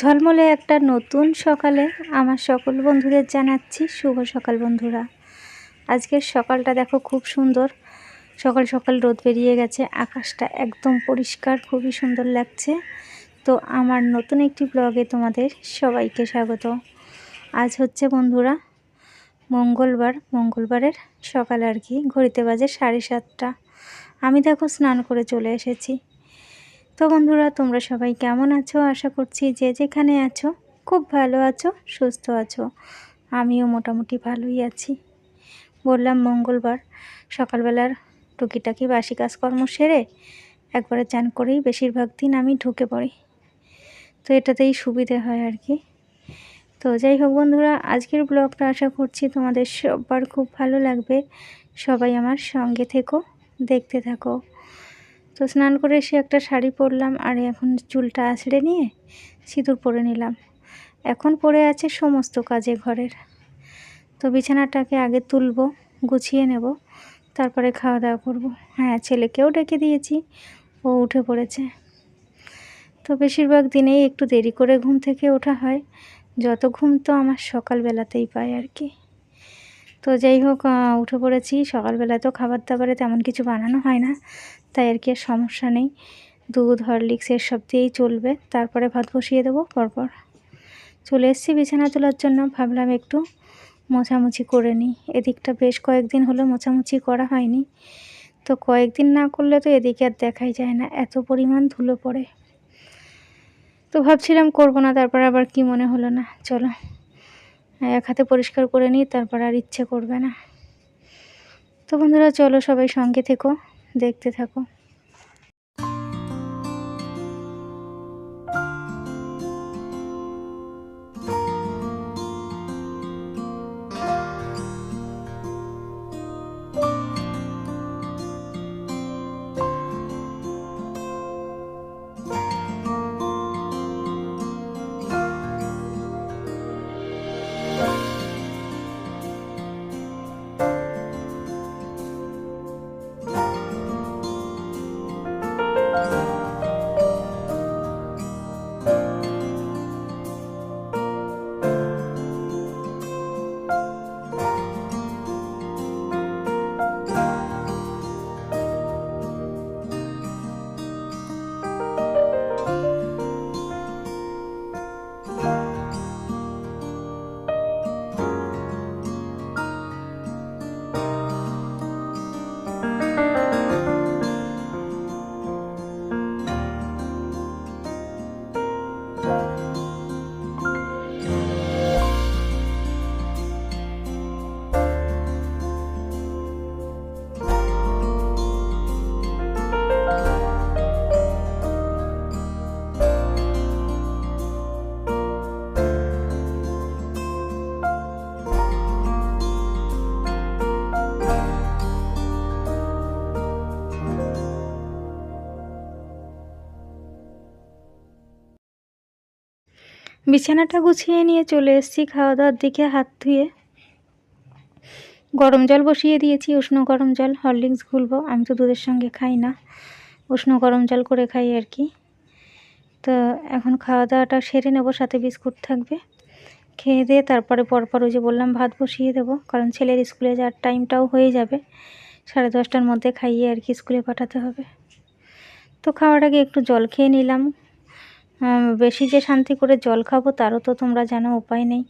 ঝলমলে একটা নতুন সকালে আমার সকল বন্ধুদের জানাচ্ছি শুভ সকাল বন্ধুরা। আজকের সকালটা দেখো খুব সুন্দর। সকাল সকাল রোদ বেরিয়ে গেছে, আকাশটা একদম পরিষ্কার, খুবই সুন্দর লাগছে। তো আমার নতুন একটি ব্লগে তোমাদের সবাইকে স্বাগত। আজ হচ্ছে বন্ধুরা, মঙ্গলবার। মঙ্গলবারের সকাল আর কি, ঘড়িতে বাজে সাড়ে সাতটা। আমি দেখো স্নান করে চলে এসেছি। তো বন্ধুরা, তোমরা সবাই কেমন আছো? আশা করছি যে যেখানে আছো, খুব ভালো আছো, সুস্থ আছো। আমিও মোটামুটি ভালোই আছি। বললাম, মঙ্গলবার। সকালবেলার টুকিটাকি বাসি কাজকর্ম সেরে একবারে চান করেই বেশিরভাগ দিন আমি ঢুকে পড়ি। তো এটাতেই সুবিধে হয় আর কি। তো যাই হোক বন্ধুরা, আজকের ব্লগটা আশা করছি তোমাদের সবার খুব ভালো লাগবে। সবাই আমার সঙ্গে থেকো, দেখতে থাকো। তো স্নান করে এসে একটা শাড়ি পরলাম, আর এখন চুলটা আছড়ে নিয়ে সিঁদুর পরে নিলাম। এখন পরে আছে সমস্ত কাজে ঘরের। তো বিছানাটাকে আগে তুলবো, গুছিয়ে নেব, তারপরে খাওয়া দাওয়া করব। হ্যাঁ ছেলেকেও ডেকে দিয়েছি, ও উঠে পড়েছে। তো বেশিরভাগ দিনেই একটু দেরি করে ঘুম থেকে ওঠা হয়, যত ঘুম তো আমার সকালবেলাতেই পাই আর কি। তো যাই হোক উঠে পড়েছি সকালবেলা তো খাবার দাবারে তেমন কিছু বানানো হয় না। তাই আর কি সমস্যা নেই। দুধ, হরলিক্স এসব দিয়েই চলবে। তারপরে ভাত বসিয়ে দেবো পরপর। চলে এসেছি বিছানা তোলার জন্য। ভাবলাম একটু মোছামুছি করে নিই। এদিকটা বেশ কয়েকদিন হলো মোছামুছি করা হয়নি। তো কয়েকদিন না করলে তো এদিকে আর দেখাই যায় না। এত পরিমাণ ধুলো পড়ে। তো ভাবছিলাম করব না, তারপর আবার কি মনে হলো না। চলো, এক হাতে পরিষ্কার করে নিই, তারপর আর ইচ্ছে করবে না। তো বন্ধুরা, চলো সবাই সঙ্গে থেকো। দেখতে থাকো। বিছানাটা গুছিয়ে নিয়ে চলে এসেছি খাওয়া দাওয়ার দিকে, হাত ধুয়ে। গরম জল বসিয়ে দিয়েছি, উষ্ণ গরম জল হরলিক্স গুলবো আমি তো দুধের সঙ্গে খাই না, উষ্ণ গরম জল করে খাই আর কি। তো এখন খাওয়া দাওয়াটা সেরে নেব, সাথে বিস্কুট থাকবে। খেয়ে দিয়ে তারপরে পরপর ওই যে বললাম, ভাত বসিয়ে দেবো, কারণ ছেলের স্কুলে যাওয়ার টাইমটাও হয়ে যাবে। সাড়ে দশটার মধ্যে খাইয়ে আর কি স্কুলে পাঠাতে হবে। তো খাওয়ার আগে একটু জল খেয়ে নিলাম। বেশি যে শান্তি করে জল খাব তারও তো তোমরা জানো, উপায় নেই।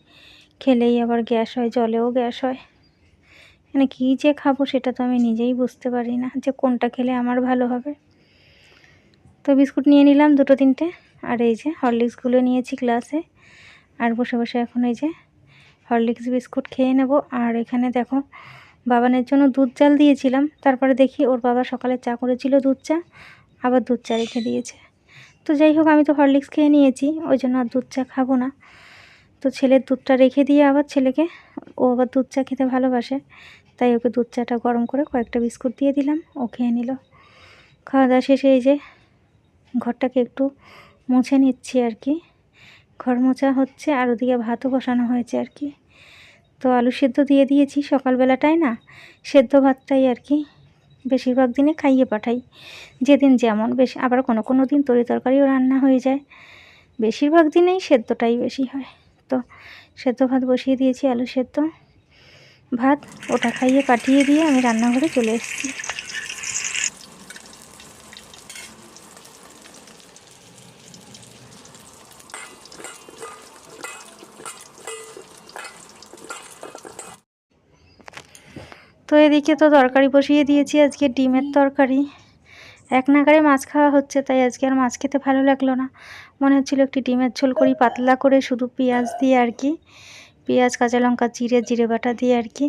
খেলেই আবার গ্যাস হয়, জলেও গ্যাস হয়। মানে কী যে খাব সেটা তো আমি নিজেই বুঝতে পারি না যে কোনটা খেলে আমার ভালো হবে। তো বিস্কুট নিয়ে নিলাম দুটো তিনটে, আর এই যে হরলিক্সগুলো নিয়েছি ক্লাসে। আর বসে বসে এখন এই যে হরলিক্স বিস্কুট খেয়ে নেব। আর এখানে দেখো, বাবানের জন্য দুধ চাল দিয়েছিলাম। তারপরে দেখি ওর বাবা সকালে চা করেছিল দুধ চা, আবার দুধ চা রেখে দিয়েছে। তো যাই হোক, আমি তো হরলিক্স খেয়ে নিয়েছি, ওই জন্য আর দুধ চা খাব না। তো ছেলের দুধটা রেখে দিয়ে আবার ছেলেকে, ও আবার দুধ চা খেতে ভালোবাসে, তাই ওকে দুধ চাটা গরম করে কয়েকটা বিস্কুট দিয়ে দিলাম, ও খেয়ে নিল। খাওয়া দাওয়া শেষে এই যে ঘরটাকে একটু মুছে নিচ্ছি আর কি। ঘর মোছা হচ্ছে আর ওদিকে ভাতও বসানো হয়েছে আর কি। তো আলু সেদ্ধ দিয়ে দিয়েছি সকালবেলাটাই না, সেদ্ধ ভাতটাই আর কি। বেশিরভাগ দিনে খাইয়ে পাঠাই। যেদিন যেমন বেশি, আবার কোনো কোনো দিন তরি তরকারিও রান্না হয়ে যায়। বেশিরভাগ দিনেই সেদ্ধটাই বেশি হয়। তো সেদ্ধ ভাত বসিয়ে দিয়েছি, আলু সেদ্ধ। ভাত ওটা খাইয়ে পাঠিয়ে দিয়ে আমি রান্নাঘরে চলে এসেছি। তো এদিকে তো তরকারি বসিয়ে দিয়েছি আজকে ডিমের তরকারি। এক নাগারে মাছ খাওয়া হচ্ছে তাই আজকে আর মাছ খেতে ভালো লাগল না। মনে হচ্ছিল একটি ডিমের ঝোল করি পাতলা করে শুধু পেঁয়াজ দিয়ে আর কি। পেঁয়াজ কাঁচা লঙ্কা জিরে জিরে বাটা দিয়ে আর কি।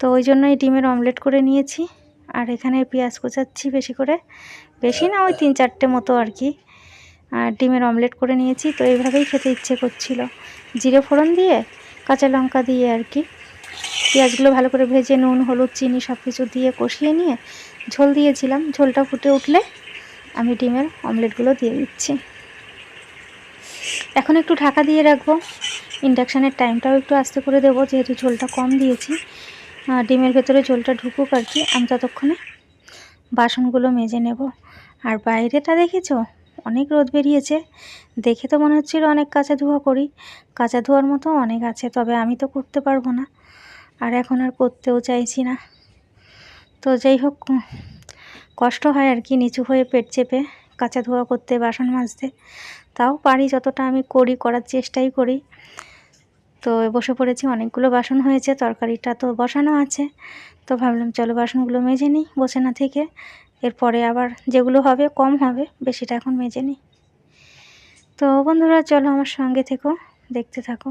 তো ওই জন্যই ডিমের অমলেট করে নিয়েছি। আর এখানে পেঁয়াজ কোচাচ্ছি বেশি করে। বেশি না ওই তিন চারটে মতো আর কি। আর ডিমের অমলেট করে নিয়েছি তো এইভাবেই খেতে ইচ্ছে করছিল। জিরে ফোড়ন দিয়ে কাঁচা লঙ্কা দিয়ে আর কি। পেঁয়াজগুলো ভালো করে ভেজে নুন, হলুদ, চিনি সব কিছু দিয়ে কষিয়ে নিয়ে ঝোল দিয়েছিলাম। ঝোলটা ফুটে উঠলে আমি ডিমের অমলেটগুলো দিয়ে দিচ্ছি। এখন একটু ঢাকা দিয়ে রাখব। ইন্ডাকশানের টাইমটাও একটু আস্তে করে দেবো, যেহেতু ঝোলটা কম দিয়েছি। ডিমের ভেতরে ঝোলটা ঢুকুক আর কি, আমি ততক্ষণে বাসনগুলো মেজে নেব। আর বাইরেটা দেখেছ? অনেক রোদ বেরিয়েছে। দেখে তো মনে হচ্ছিল অনেক কাঁচা ধোয়া করি। কাঁচা ধোয়ার মতো অনেক আছে, তবে আমি তো করতে পারব না। আর এখন আর করতেও চাইছি না। তো যাই হোক কষ্ট হয় আর কি নিচু হয়ে পেট চেপে কাঁচা ধোয়া করতে, বাসন মাজতে। তাও পারি যতটা আমি করি, করার চেষ্টাই করি। তো বসে পড়েছি, অনেকগুলো বাসন হয়েছে, তরকারিটা তো বসানো আছে। তো ভাবলাম চলো বাসনগুলো মেজে নিই বসে না থেকে। এরপরে আবার যেগুলো হবে, কম হবে, বেশিটা এখন মেজে নিই। তো বন্ধুরা, চলো আমার সঙ্গে থেকো, দেখতে থাকো।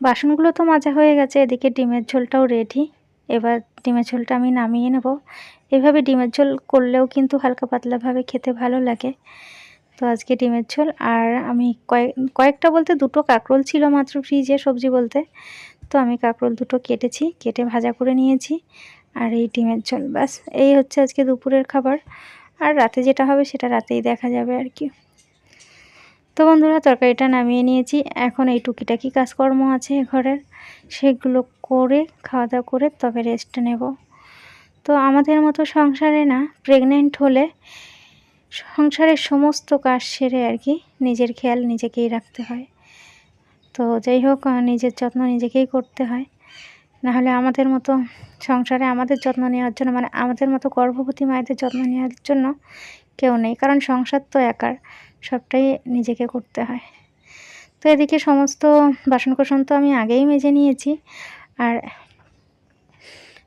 বাসনগুলো তো মাজা হয়ে গেছে, এদিকে ডিমের ঝোলটাও রেডি এবার ডিমের ঝোলটা আমি নামিয়ে নেব। এভাবে ডিমের ঝোল করলেও কিন্তু হালকা পাতলাভাবে খেতে ভালো লাগে। তো আজকে ডিমের ঝোল, আর আমি কয়েক, কয়েকটা বলতে দুটো কাঁকরোল ছিল মাত্র ফ্রিজে সবজি বলতে। তো আমি কাঁকরোল দুটো কেটেছি, কেটে ভাজা করে নিয়েছি। আর এই ডিমের ঝোল, ব্যাস, এই হচ্ছে আজকে দুপুরের খাবার। আর রাতে যেটা হবে সেটা রাতেই দেখা যাবে আর কি। তো বন্ধুরা, তরকারিটা নামিয়ে নিয়েছি। এখন এই টুকিটাকি কাজকর্ম আছে ঘরের। সেগুলো করে খাওয়া দাওয়া করে তবে রেস্ট নেব। তো আমাদের মতো সংসারে না প্রেগনেন্ট হলে সংসারের সমস্ত কাজ সেরে আর কি, নিজের খেয়াল নিজেকেই রাখতে হয়। তো যাই হোক, নিজের যত্ন নিজেকেই করতে হয়। নাহলে আমাদের মতো সংসারে আমাদের যত্ন নেওয়ার জন্য মানে আমাদের মতো গর্ভবতী মায়েদের যত্ন নেওয়ার জন্য কেউ নেই। কারণ সংসার তো একার। সবটাই নিজেকে করতে হয়। তো এদিকে সমস্ত বাসন কোসন তো আমি আগেই মেজে নিয়েছি। আর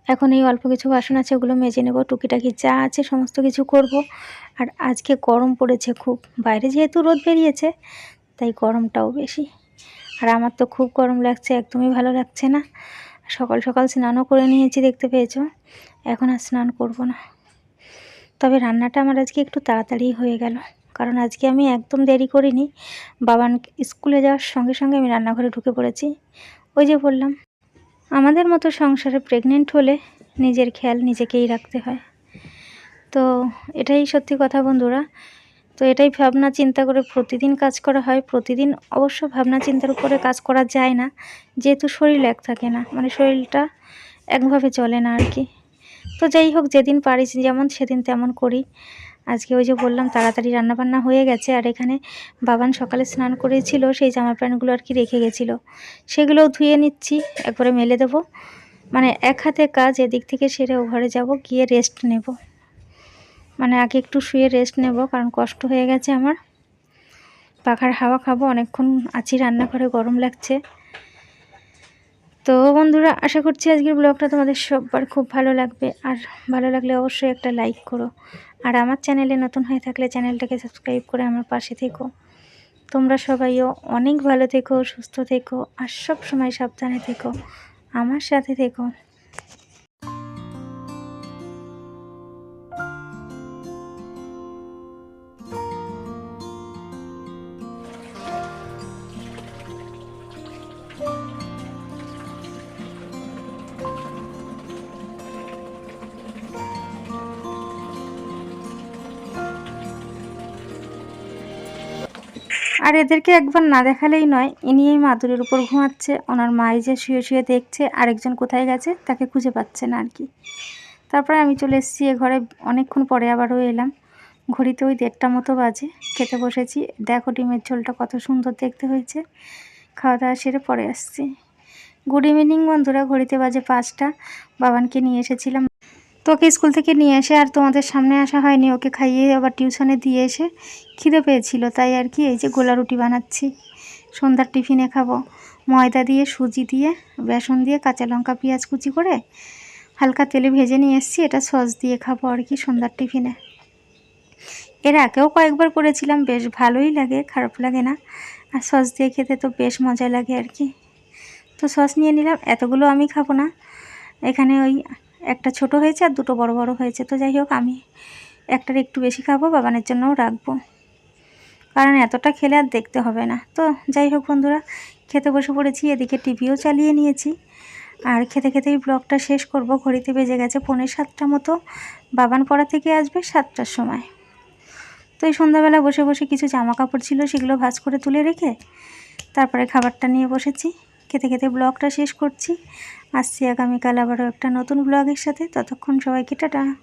এখন এই অল্প কিছু বাসন আছে, ওগুলো মেজে নেব। টুকিটাকি যা আছে সমস্ত কিছু করব। আর আজকে গরম পড়েছে খুব। বাইরে যেহেতু রোদ বেরিয়েছে, তাই গরমটাও বেশি। আর আমার তো খুব গরম লাগছে, একদমই ভালো লাগছে না। সকাল সকাল স্নানও করে নিয়েছি, দেখতে পেয়েছ। এখন আর স্নান করব না। তবে রান্নাটা আমার আজকে একটু তাড়াতাড়ি হয়ে গেল। কারণ আজকে আমি একদম দেরি করিনি। বাবান স্কুলে যাওয়ার সঙ্গে সঙ্গে আমি রান্নাঘরে ঢুকে পড়েছি। ওই যে বললাম, আমাদের মতো সংসারে প্রেগনেন্ট হলে নিজের খেয়াল নিজেকেই রাখতে হয়। তো এটাই সত্যি কথা বন্ধুরা। তো এটাই ভাবনা চিন্তা করে প্রতিদিন কাজ করা হয়। প্রতিদিন অবশ্য ভাবনা চিন্তার উপরে কাজ করা যায় না। যেহেতু শরীর এক থাকে না মানে শরীরটা একভাবে চলে না আর কি। তো যাই হোক, যেদিন পারি যেমন সেদিন তেমন করি। আজকে ওই যে বললাম, তাড়াতাড়ি রান্নাবান্না হয়ে গেছে। আর এখানে বাবান সকালে স্নান করেছিল, সেই জামা প্যান্টগুলো আর কি রেখে গেছিল। সেগুলোও ধুয়ে নিচ্ছি, একবারে মেলে দেবো। মানে এক হাতে কাজ, এদিক থেকে সেরে ও ঘরে যাব, গিয়ে রেস্ট নেব। মানে আগে একটু শুয়ে রেস্ট নেব, কারণ কষ্ট হয়ে গেছে আমার। পাখার হাওয়া খাব, অনেকক্ষণ আছি রান্নাঘরে, গরম লাগছে। তো বন্ধুরা, আশা করছি আজকের ব্লগটা তোমাদের সবার খুব ভালো লাগবে। আর ভালো লাগলে অবশ্যই একটা লাইক করো। আর আমার চ্যানেলে নতুন হয়ে থাকলে চ্যানেলটাকে সাবস্ক্রাইব করে আমার পাশে থেকো। তোমরা সবাইও অনেক ভালো থেকো, সুস্থ থেকো, আর সব সময় সাবধানে থেকো। আমার সাথে থেকো। আর এদেরকে একবার না দেখালেই নয়, ইনি এই মাদুরের উপর ঘুমাচ্ছে, ওনার মাই যে শুয়ে শুয়ে দেখছে, আরেকজন কোথায় গেছে, তাকে খুঁজে পাচ্ছে না আর কি। তারপরে আমি চলে এসেছি এ ঘরে, অনেকক্ষণ পরে আবারও এলাম। ঘড়িতে ওই দেড়টা মতো বাজে, খেতে বসেছি। দেখো ডিমের ঝোলটা কত সুন্দর দেখতে হয়েছে। খাওয়া দাওয়া সেরে পরে আসছি। গুড ইভিনিং বন্ধুরা, ঘড়িতে বাজে পাঁচটা। বাবানকে নিয়ে এসেছিলাম তো ওকে স্কুল থেকে নিয়ে এসে আর তোমাদের সামনে আসা হয়নি। ওকে খাইয়ে আবার টিউশনে দিয়ে এসে খিদে পেয়েছিল। তাই আর কি এই যে গোলা রুটি বানাচ্ছি। সন্ধ্যার টিফিনে খাব। ময়দা দিয়ে, সুজি দিয়ে, বেসন দিয়ে, কাঁচা লঙ্কা, পেঁয়াজ কুচি করে হালকা তেলে ভেজে নিয়ে এসেছি। এটা সস দিয়ে খাব আর কি সন্ধ্যার টিফিনে। এর আগেও কয়েকবার করেছিলাম। বেশ ভালোই লাগে, খারাপ লাগে না। আর সস দিয়ে খেতে তো বেশ মজা লাগে আর কি। তো সস নিয়ে নিলাম। এতগুলো আমি খাব না। এখানে ওই একটা ছোট হয়েছে আর দুটো বড় বড় হয়েছে। তো যাই হোক, আমি একটার একটু বেশি খাব, বাবানের জন্যও রাখব। কারণ এতটা খেলে আর দেখতে হবে না। তো যাই হোক বন্ধুরা, খেতে বসে পড়েছি, এদিকে টিভিও চালিয়ে নিয়েছি। আর খেতে খেতেই ব্লগটা শেষ করব। ঘড়িতে বেজে গেছে পৌনে সাতটা মতো। বাবান পড়া থেকে আসবে সাতটার সময়। তো এই সন্ধ্যাবেলা বসে বসে কিছু জামা কাপড় ছিল, সেগুলো ভাজ করে তুলে রেখে তারপরে খাবারটা নিয়ে বসেছি। খেতে খেতে ব্লগটা শেষ করছি। আসছি আগামীকাল আবারও একটা নতুন ব্লগের সাথে। ততক্ষণ সবাইকে টাটা।